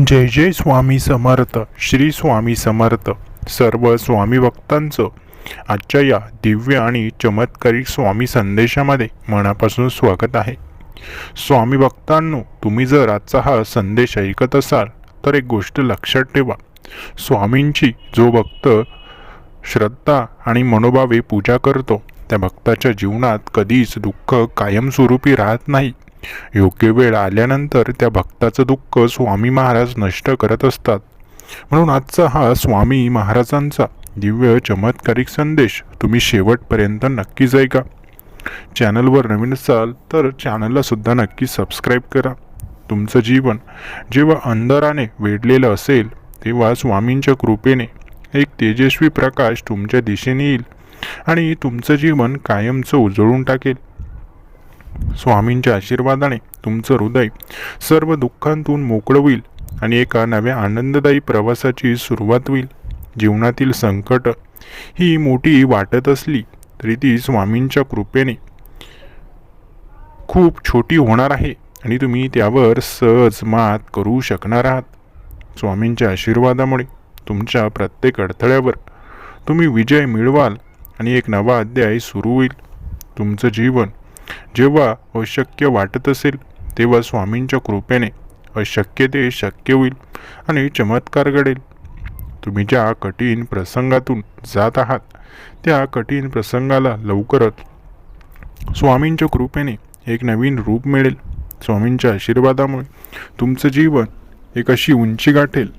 जय जय स्वामी समर्थ श्री स्वामी समर्थ सर्व स्वामी भक्तांचं. आजच्या या दिव्य आणि चमत्कारिक स्वामी संदेशामध्ये मनापासून स्वागत आहे. स्वामी भक्तांनो तुम्ही जर आजचा हा संदेश ऐकत असाल तर एक गोष्ट लक्षात ठेवा. स्वामींची जो भक्त श्रद्धा आणि मनोभावे पूजा करतो त्या भक्ताच्या जीवनात कधीच दुःख कायमस्वरूपी राहत नाही. योग्य वेळ आल्यानंतर त्या भक्ताचं दुःख स्वामी महाराज नष्ट करत असतात. म्हणून आजचा हा स्वामी महाराजांचा दिव्य चमत्कारिक संदेश तुम्ही शेवटपर्यंत नक्कीच ऐका चॅनलवर नवीन असाल तर चॅनलला सुद्धा नक्की सबस्क्राईब करा. तुमचं जीवन जेव्हा अंधाराने वेढलेलं असेल तेव्हा स्वामींच्या कृपेने एक तेजस्वी प्रकाश तुमच्या दिशेने येईल आणि तुमचं जीवन कायमचं उजळून टाकेल. स्वामींच्या आशीर्वादाने तुमचं हृदय सर्व दुःखांतून मोकळं होईल आणि एका नव्या आनंददायी प्रवासाची सुरुवात होईल. जीवनातील संकट ही मोठी वाटत असली तरी ती स्वामींच्या कृपेने खूप छोटी होणार आहे आणि तुम्ही त्यावर सहज मात करू शकणार आहात. स्वामींच्या आशीर्वादामुळे तुमच्या प्रत्येक अडथळ्यावर तुम्ही विजय मिळवाल आणि एक नवा अध्याय सुरू होईल. तुमचं जीवन जेव्हा अशक्य वाटत असेल तेव्हा स्वामींच्या कृपेने अशक्य ते शक्य होईल आणि चमत्कार घडेल. तुम्ही ज्या कठीण प्रसंगातून जात आहात त्या कठीण प्रसंगाला लवकरच स्वामींच्या कृपेने एक नवीन रूप मिळेल. स्वामींच्या आशीर्वादामुळे तुमचं जीवन एक अशी उंची गाठेल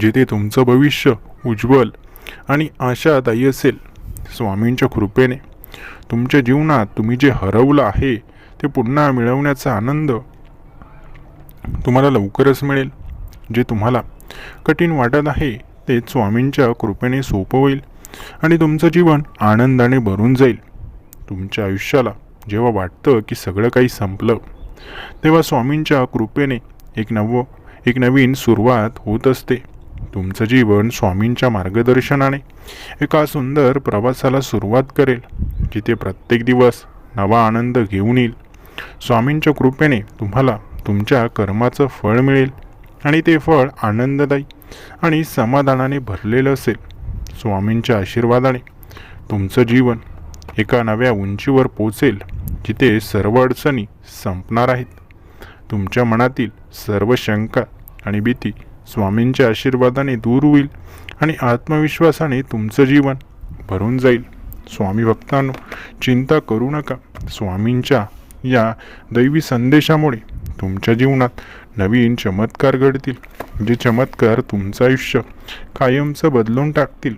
जिथे तुमचं भविष्य उज्ज्वल आणि आशादायी असेल. स्वामींच्या कृपेने तुमच्या जीवनात तुम्ही जे हरवलं आहे ते पुन्हा मिळवण्याचा आनंद तुम्हाला लवकरच मिळेल. जे तुम्हाला कठीण वाटत आहे ते स्वामींच्या कृपेने सोपं होईल आणि तुमचं जीवन आनंदाने भरून जाईल. तुमच्या आयुष्याला जेव्हा वाटतं की सगळं काही संपलं तेव्हा स्वामींच्या कृपेने एक नव एक नवीन सुरुवात होत असते. तुमचं जीवन स्वामींच्या मार्गदर्शनाने एका सुंदर प्रवासाला सुरुवात करेल. जिथे प्रत्येक दिवस नवा आनंद घेऊन येईल. स्वामींच्या कृपेने तुम्हाला तुमच्या कर्माचं फळ मिळेल आणि ते फळ आनंददायी आणि समाधानाने भरलेलं असेल. स्वामींच्या आशीर्वादाने तुमचं जीवन एका नव्या उंचीवर पोचेल जिथे सर्व अडचणी संपणार आहेत. तुमच्या मनातील सर्व शंका आणि भीती स्वामींच्या आशीर्वादाने दूर होईल आणि आत्मविश्वासाने तुमचं जीवन भरून जाईल. स्वामी भक्तांनो चिंता करू नका. स्वामींच्या या दैवी संदेशामुळे तुमच्या जीवनात नवीन चमत्कार घडतील. जे चमत्कार तुमचं आयुष्य कायमचं बदलून टाकतील.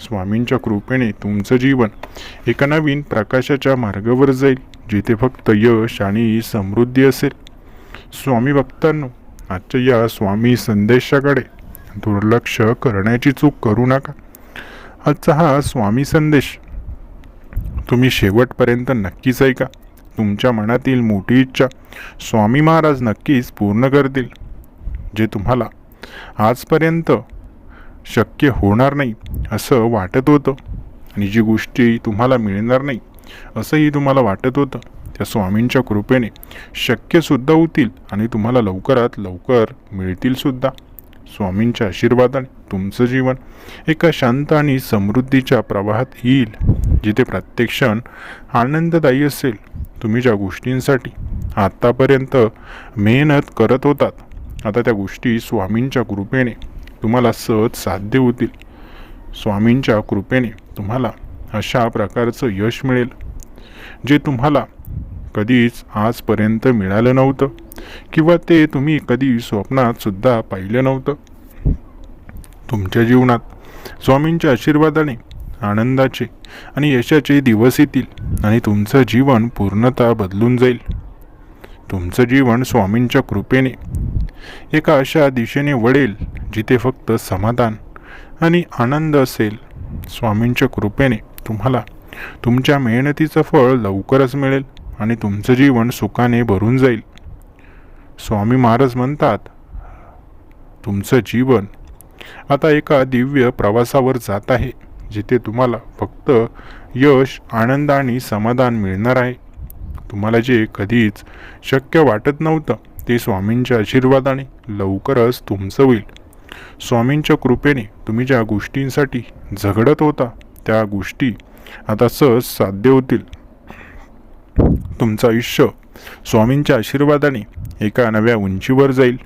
स्वामींच्या कृपेने तुमचं जीवन एका नवीन प्रकाशाच्या मार्गावर जाईल जिथे फक्त यश आणि समृद्धी असेल. स्वामी भक्तांनो आजच्या या स्वामी संदेशाकडे दुर्लक्ष करण्याची चूक करू नका. आजचा हा स्वामी संदेश तुम्ही शेवटपर्यंत नक्कीच ऐका. तुमच्या मनातील मोठी इच्छा स्वामी महाराज नक्कीच पूर्ण करतील. जे तुम्हाला आजपर्यंत शक्य होणार नाही असं वाटत होतं. आणि जी गोष्टी तुम्हाला मिळणार नाही असंही तुम्हाला वाटत होतं त्या स्वामींच्या कृपेने शक्यसुद्धा होतील आणि तुम्हाला लवकरात लवकर मिळतीलसुद्धा स्वामींच्या आशीर्वादाने तुमचं जीवन एका शांत आणि समृद्धीच्या प्रवाहात येईल जिथे प्रत्येक क्षण आनंददायी असेल. तुम्ही ज्या गोष्टींसाठी आत्तापर्यंत मेहनत करत होतात आता त्या गोष्टी स्वामींच्या कृपेने तुम्हाला सहज साध्य होतील. स्वामींच्या कृपेने तुम्हाला अशा प्रकारचं यश मिळेल जे तुम्हाला कधीच आजपर्यंत मिळालं नव्हतं. किंवा ते तुम्ही कधी स्वप्नात सुद्धा पाहिलं नव्हतं. तुमच्या जीवनात स्वामींच्या आशीर्वादाने आनंदाचे आणि यशाचे दिवस येतील आणि तुमचं जीवन पूर्णतः बदलून जाईल. तुमचं जीवन स्वामींच्या कृपेने एका अशा दिशेने वळेल जिथे फक्त समाधान आणि आनंद असेल. स्वामींच्या कृपेने तुम्हाला तुमच्या मेहनतीचं फळ लवकरच मिळेल. आणि तुमचं जीवन सुखाने भरून जाईल. स्वामी महाराज म्हणतात तुमचं जीवन आता एका दिव्य प्रवासावर जात आहे जिथे तुम्हाला फक्त यश आनंद आणि समाधान मिळणार आहे. तुम्हाला जे कधीच शक्य वाटत नव्हतं ते स्वामींच्या आशीर्वादाने लवकरच तुमचं होईल. स्वामींच्या कृपेने तुम्ही ज्या गोष्टींसाठी झगडत होता त्या गोष्टी आता सहज साध्य होतील. तुमचं आयुष्य स्वामींच्या आशीर्वादाने एका नव्या उंचीवर जाईल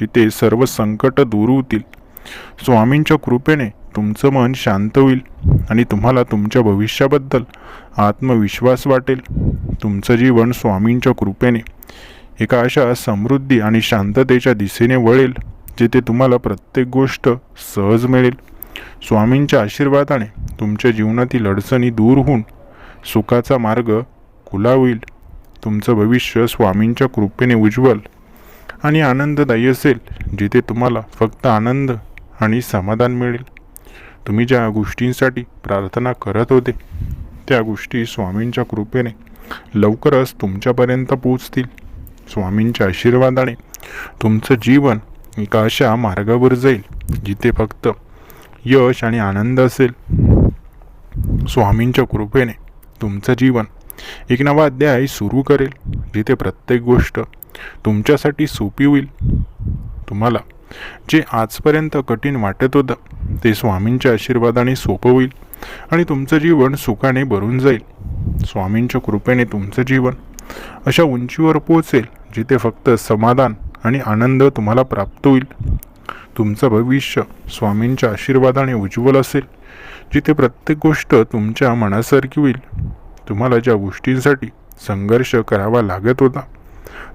तिथे सर्व संकट दूर होतील. स्वामींच्या कृपेने तुमचं मन शांत होईल आणि तुम्हाला तुमच्या भविष्याबद्दल आत्मविश्वास वाटेल. तुमचं जीवन स्वामींच्या कृपेने एका अशा समृद्धी आणि शांततेच्या दिशेने वळेल जिथे तुम्हाला प्रत्येक गोष्ट सहज मिळेल. स्वामींच्या आशीर्वादाने तुमच्या जीवनातील अडचणी दूर होऊन सुखाचा मार्ग खुला होईल तुमचं भविष्य स्वामींच्या कृपेने उज्ज्वल आणि आनंददायी असेल जिथे तुम्हाला फक्त आनंद आणि समाधान मिळेल. तुम्ही ज्या गोष्टींसाठी प्रार्थना करत होते त्या गोष्टी स्वामींच्या कृपेने लवकरच तुमच्यापर्यंत पोचतील स्वामींच्या आशीर्वादाने तुमचं जीवन एका अशा मार्गावर जाईल जिथे फक्त यश आणि आनंद असेल. स्वामींच्या कृपेने तुमचं जीवन एक नवा अध्याय सुरू करेल जिथे प्रत्येक गोष्ट तुमच्यासाठी सोपी होईल. तुम्हाला जे आजपर्यंत कठीण वाटत होतं ते स्वामींच्या आशीर्वादाने सोपं होईल आणि तुमचं जीवन सुखाने भरून जाईल. स्वामींच्या कृपेने तुमचं जीवन अशा उंचीवर पोहोचेल जिथे फक्त समाधान आणि आनंद तुम्हाला प्राप्त होईल. तुमचं भविष्य स्वामींच्या आशीर्वादाने उज्ज्वल असेल जिथे प्रत्येक गोष्ट तुमच्या मनासारखी होईल. तुम्हाला ज्या गोष्टींसाठी संघर्ष करावा लागत होता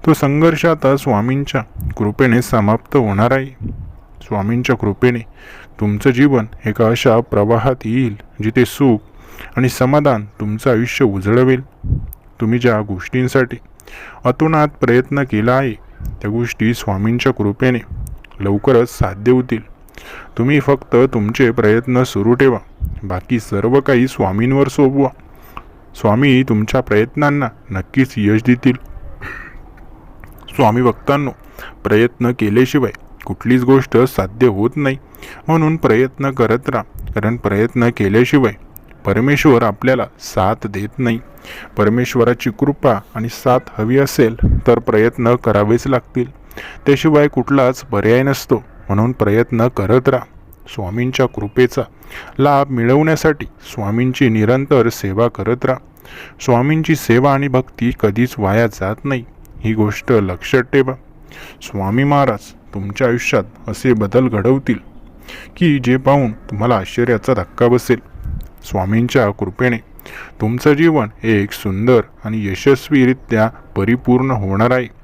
तो संघर्ष आता स्वामींच्या कृपेने समाप्त होणार आहे. स्वामींच्या कृपेने तुमचं जीवन एका अशा प्रवाहात येईल जिथे सुख आणि समाधान तुमचं आयुष्य उजळवेल. तुम्ही ज्या गोष्टींसाठी अतोनात प्रयत्न केला आहे त्या गोष्टी स्वामींच्या कृपेने लवकरच साध्य होतील. तुम्ही फक्त तुमचे प्रयत्न सुरू ठेवा बाकी सर्व काही स्वामींवर सोपवा. स्वामी तुमच्या प्रयत्नांना नक्कीच यश देतील. स्वामी भक्तांनो प्रयत्न केल्याशिवाय कुठलीच गोष्ट साध्य होत नाही. म्हणून प्रयत्न करत राहा. कारण प्रयत्न केल्याशिवाय परमेश्वर आपल्याला साथ देत नाही. परमेश्वराची कृपा आणि साथ हवी असेल तर प्रयत्न करावेच लागतील. त्याशिवाय कुठलाच पर्याय नसतो. म्हणून प्रयत्न करत राहा. स्वामींच्या कृपेचा लाभ मिळवण्यासाठी स्वामींची निरंतर सेवा करत राहा. स्वामींची सेवा आणि भक्ती कधीच वाया जात नाही. ही गोष्ट लक्षात ठेवा. स्वामी महाराज तुमच्या आयुष्यात असे बदल घडवतील की जे पाहून तुम्हाला आश्चर्याचा धक्का बसेल. स्वामींच्या कृपेने तुमचं जीवन एक सुंदर आणि यशस्वीरित्या परिपूर्ण होणार आहे.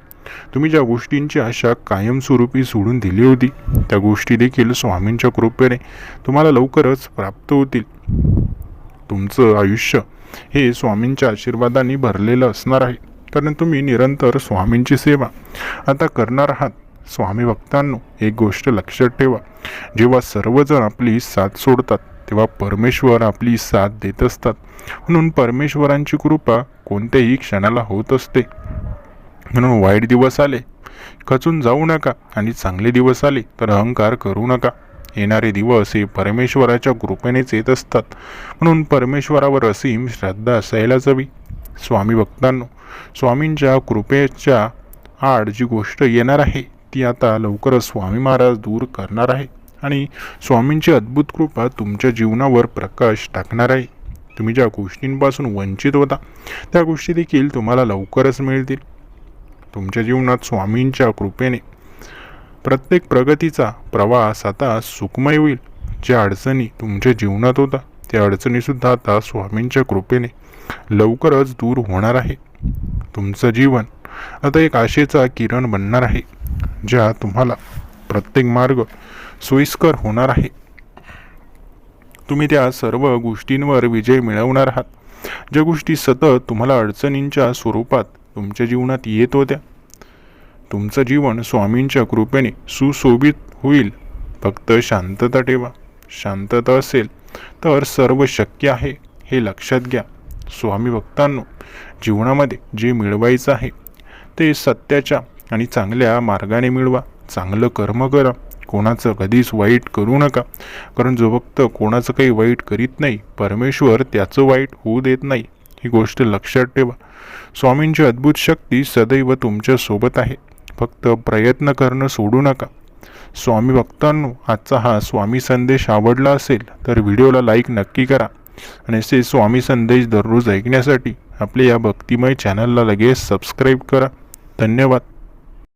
तुम्ही ज्या गोष्टींची आशा कायमस्वरूपी सोडून दिली होती त्या गोष्टी देखील स्वामींच्या कृपेने तुम्हाला लवकरच प्राप्त होतील. तुमचं आयुष्य हे स्वामींच्या आशीर्वादाने भरलेलं असणार आहे. कारण तुम्ही निरंतर स्वामींची सेवा आता करणार आहात. स्वामी भक्तांनो एक गोष्ट लक्षात ठेवा. जेव्हा सर्वजण आपली साथ सोडतात तेव्हा परमेश्वर आपली साथ देत असतात. म्हणून परमेश्वरांची कृपा कोणत्याही क्षणाला होत असते. म्हणून वाईट दिवस आले. खचून जाऊ नका आणि चांगले दिवस आले तर अहंकार करू नका. येणारे दिवस हे परमेश्वराच्या कृपेनेच येत असतात. म्हणून परमेश्वरावर असीम श्रद्धा असायलाच हवी. स्वामी भक्तांनो स्वामींच्या कृपेच्या आड जी गोष्ट येणार आहे ती आता लवकरच स्वामी महाराज दूर करणार आहे आणि स्वामींची अद्भुत कृपा तुमच्या जीवनावर प्रकाश टाकणार आहे. तुम्ही ज्या गोष्टींपासून वंचित होता त्या गोष्टी देखील तुम्हाला लवकरच मिळतील. तुमच्या जीवनात स्वामींच्या कृपेने. प्रत्येक प्रगतीचा प्रवास आता सुखमय होईल. ज्या अडचणी तुमच्या जीवनात होता त्या अडचणीसुद्धा आता स्वामींच्या कृपेने लवकरच दूर होणार आहे. तुमचं जीवन आता एक आशेचा किरण बनणार आहे ज्या तुम्हाला प्रत्येक मार्ग सोयीस्कर होणार आहे. तुम्ही त्या सर्व गोष्टींवर विजय मिळवणार आहात. ज्या गोष्टी सतत तुम्हाला अडचणींच्या स्वरूपात तुमच्या जीवनात येत होत्या. तुमचं जीवन स्वामींच्या कृपेने सुशोभित होईल. फक्त शांतता ठेवा. शांतता असेल तर सर्व शक्य आहे हे लक्षात घ्या. स्वामी भक्तांनो जीवनामध्ये जे मिळवायचं आहे ते सत्याच्या आणि चांगल्या मार्गाने मिळवा. चांगलं कर्म करा. कोणाचं कधीच वाईट करू नका. कारण जो भक्त कोणाचं काही वाईट करीत नाही परमेश्वर त्याचं वाईट होऊ देत नाही. ही गोष्ट लक्षात ठेवा. स्वामींची अद्भुत शक्ती सदैव तुमच्यासोबत आहे. फक्त प्रयत्न करणं सोडू नका. स्वामी भक्तांनो आजचा हा स्वामी संदेश आवडला असेल तर व्हिडिओला लाईक नक्की करा आणि असे स्वामी संदेश दररोज ऐकण्यासाठी आपले या भक्तिमय चॅनलला लगेच सबस्क्राईब करा. धन्यवाद.